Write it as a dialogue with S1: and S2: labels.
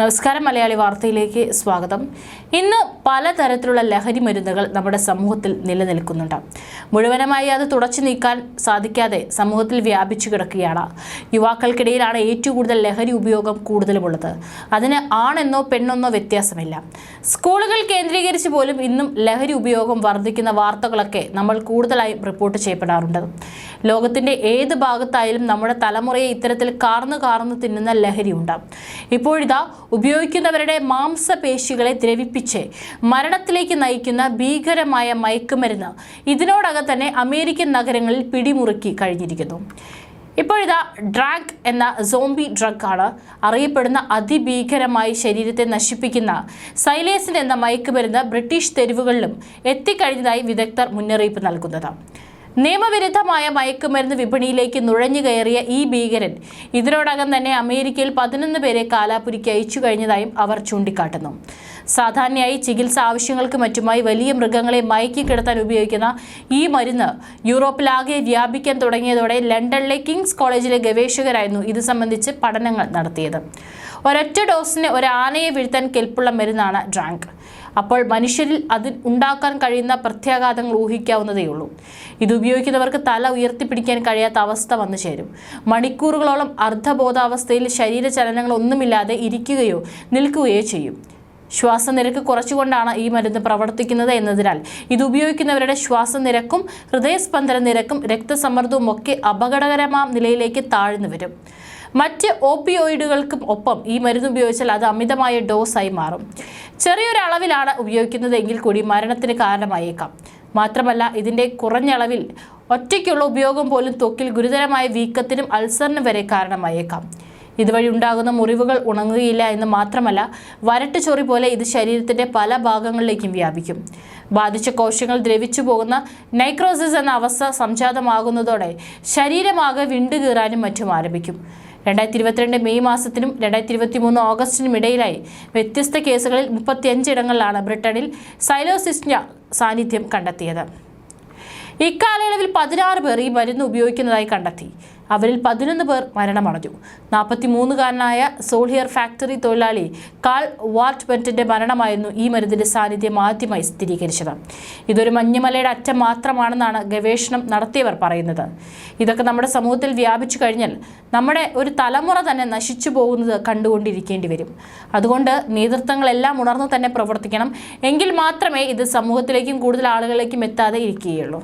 S1: നമസ്കാരം മലയാളി വാർത്തയിലേക്ക് സ്വാഗതം. ഇന്ന് പലതരത്തിലുള്ള ലഹരി മരുന്നുകൾ നമ്മുടെ സമൂഹത്തിൽ നിലനിൽക്കുന്നുണ്ട്. മുഴുവനമായി അത് തുടച്ചു നീക്കാൻ സാധിക്കാതെ സമൂഹത്തിൽ വ്യാപിച്ചു കിടക്കുകയാണ്. യുവാക്കൾക്കിടയിലാണ് ഏറ്റവും കൂടുതൽ ലഹരി ഉപയോഗം കൂടുതലുമുള്ളത്. അതിന് ആണെന്നോ പെണ്ണെന്നോ വ്യത്യാസമില്ല. സ്കൂളുകൾ കേന്ദ്രീകരിച്ച് പോലും ഇന്നും ലഹരി ഉപയോഗം വർദ്ധിക്കുന്ന വാർത്തകളൊക്കെ നമ്മൾ കൂടുതലായി റിപ്പോർട്ട് ചെയ്യപ്പെടാറുണ്ട്. ലോകത്തിന്റെ ഏത് ഭാഗത്തായാലും നമ്മുടെ തലമുറയെ ഇത്തരത്തിൽ കാർന്നു കാർന്നു തിന്നുന്ന ലഹരി ലഹരിയുണ്ട്. ഇപ്പോഴിതാ ഉപയോഗിക്കുന്നവരുടെ മാംസപേശികളെ ദ്രവിപ്പിച്ച് മരണത്തിലേക്ക് നയിക്കുന്ന ഭീകരമായ മയക്കുമരുന്ന് ഇതിനോടകം തന്നെ അമേരിക്കൻ നഗരങ്ങളിൽ പിടിമുറുക്കി കഴിഞ്ഞിരിക്കുന്നു. ഇപ്പോഴിതാ ഡ്രാഗ് എന്ന സോംബി ഡ്രഗ് ആണ് അറിയപ്പെടുന്ന അതിഭീകരമായി ശരീരത്തെ നശിപ്പിക്കുന്ന സൈലേസിൻ എന്ന മയക്കുമരുന്ന് ബ്രിട്ടീഷ് തെരുവുകളിലും എത്തിക്കഴിഞ്ഞതായി വിദഗ്ധർ മുന്നറിയിപ്പ് നൽകുന്നത്. നിയമവിരുദ്ധമായ മയക്കുമരുന്ന് വിപണിയിലേക്ക് നുഴഞ്ഞു കയറിയ ഈ ഭീകരൻ ഇതിനോടകം തന്നെ അമേരിക്കയിൽ പതിനൊന്ന് പേരെ കാലാപുരിക്ക് അയച്ചു കഴിഞ്ഞതായും അവർ ചൂണ്ടിക്കാട്ടുന്നു. സാധാരണയായി ചികിത്സ ആവശ്യങ്ങൾക്ക് മറ്റുമായി വലിയ മൃഗങ്ങളെ മയക്കി കിടത്താൻ ഉപയോഗിക്കുന്ന ഈ മരുന്ന് യൂറോപ്പിലാകെ വ്യാപിക്കാൻ തുടങ്ങിയതോടെ ലണ്ടനിലെ കിങ്സ് കോളേജിലെ ഗവേഷകരായിരുന്നു ഇത് സംബന്ധിച്ച് പഠനങ്ങൾ നടത്തിയത്. ഒരൊറ്റ ഡോസിന് ഒരു ആനയെ വീഴ്ത്താൻ കെൽപ്പുള്ള മരുന്നാണ് ഡ്രാങ്ക്. അപ്പോൾ മനുഷ്യരിൽ അതിൽ ഉണ്ടാക്കാൻ കഴിയുന്ന പ്രത്യാഘാതങ്ങൾ ഊഹിക്കാവുന്നതേയുള്ളൂ. ഇത് ഉപയോഗിക്കുന്നവർക്ക് തല ഉയർത്തിപ്പിടിക്കാൻ കഴിയാത്ത അവസ്ഥ വന്നു ചേരും. മണിക്കൂറുകളോളം അർദ്ധബോധാവസ്ഥയിൽ ശരീരചലനങ്ങളൊന്നുമില്ലാതെ ഇരിക്കുകയോ നിൽക്കുകയോ ചെയ്യും. ശ്വാസനിരക്ക് കുറച്ചുകൊണ്ടാണ് ഈ മരുന്ന് പ്രവർത്തിക്കുന്നത് എന്നതിനാൽ ഇത് ഉപയോഗിക്കുന്നവരുടെ ശ്വാസനിരക്കും ഹൃദയസ്പന്ദന നിരക്കും രക്തസമ്മർദ്ദവും ഒക്കെ അപകടകരമാം നിലയിലേക്ക് താഴ്ന്നു വരും. മറ്റ് ഓപ്പിയോയിഡുകൾക്കും ഒപ്പം ഈ മരുന്ന് ഉപയോഗിച്ചാൽ അത് അമിതമായ ഡോസായി മാറും. ചെറിയൊരളവിലാണ് ഉപയോഗിക്കുന്നത് എങ്കിൽ കൂടി മരണത്തിന് കാരണമായേക്കാം. മാത്രമല്ല ഇതിന്റെ കുറഞ്ഞ അളവിൽ ഒറ്റയ്ക്കുള്ള ഉപയോഗം പോലും തൊക്കിൽ ഗുരുതരമായ വീക്കത്തിനും അൾസറിനും വരെ കാരണമായേക്കാം. ഇതുവഴി ഉണ്ടാകുന്ന മുറിവുകൾ ഉണങ്ങുകയില്ല എന്ന് മാത്രമല്ല വരട്ട് ചൊറി പോലെ ഇത് ശരീരത്തിന്റെ പല ഭാഗങ്ങളിലേക്കും വ്യാപിക്കും. ബാധിച്ച കോശങ്ങൾ ദ്രവിച്ചു പോകുന്ന നൈക്രോസിസ് എന്ന അവസ്ഥ സംജാതമാകുന്നതോടെ ശരീരമാകെ വിണ്ടുകീറാനും മറ്റും ആരംഭിക്കും. രണ്ടായിരത്തി ഇരുപത്തിരണ്ട് മെയ് മാസത്തിനും രണ്ടായിരത്തി ഇരുപത്തി മൂന്ന് ഓഗസ്റ്റിനും ഇടയിലായി വ്യത്യസ്ത കേസുകളിൽ മുപ്പത്തിയഞ്ചിടങ്ങളിലാണ് ബ്രിട്ടനിൽ സൈലോസിസ്റ്റ സാന്നിധ്യം കണ്ടെത്തിയത്. ഇക്കാലയളവിൽ പതിനാറ് പേർ ഈ മരുന്ന് ഉപയോഗിക്കുന്നതായി കണ്ടെത്തി. അവരിൽ പതിനൊന്ന് പേർ മരണമടഞ്ഞു. നാൽപ്പത്തി മൂന്നുകാരനായ സോളിയർ ഫാക്ടറി തൊഴിലാളി കാൾ വാർട്ട് വാർട്ട്ബെന്റിന്റെ മരണമായിരുന്നു ഈ മരുന്നിന്റെ സാന്നിധ്യം ആദ്യമായി സ്ഥിരീകരിച്ചത്. ഇതൊരു മഞ്ഞുമലയുടെ അറ്റം മാത്രമാണെന്നാണ് ഗവേഷണം നടത്തിയവർ പറയുന്നത്. ഇതൊക്കെ നമ്മുടെ സമൂഹത്തിൽ വ്യാപിച്ചു കഴിഞ്ഞാൽ നമ്മുടെ ഒരു തലമുറ തന്നെ നശിച്ചു പോകുന്നത് കണ്ടുകൊണ്ടിരിക്കേണ്ടി വരും. അതുകൊണ്ട് നേതൃത്വങ്ങളെല്ലാം ഉണർന്നു തന്നെ പ്രവർത്തിക്കണം. എങ്കിൽ മാത്രമേ ഇത് സമൂഹത്തിലേക്കും കൂടുതൽ ആളുകളിലേക്കും എത്താതെ ഇരിക്കുകയുള്ളൂ.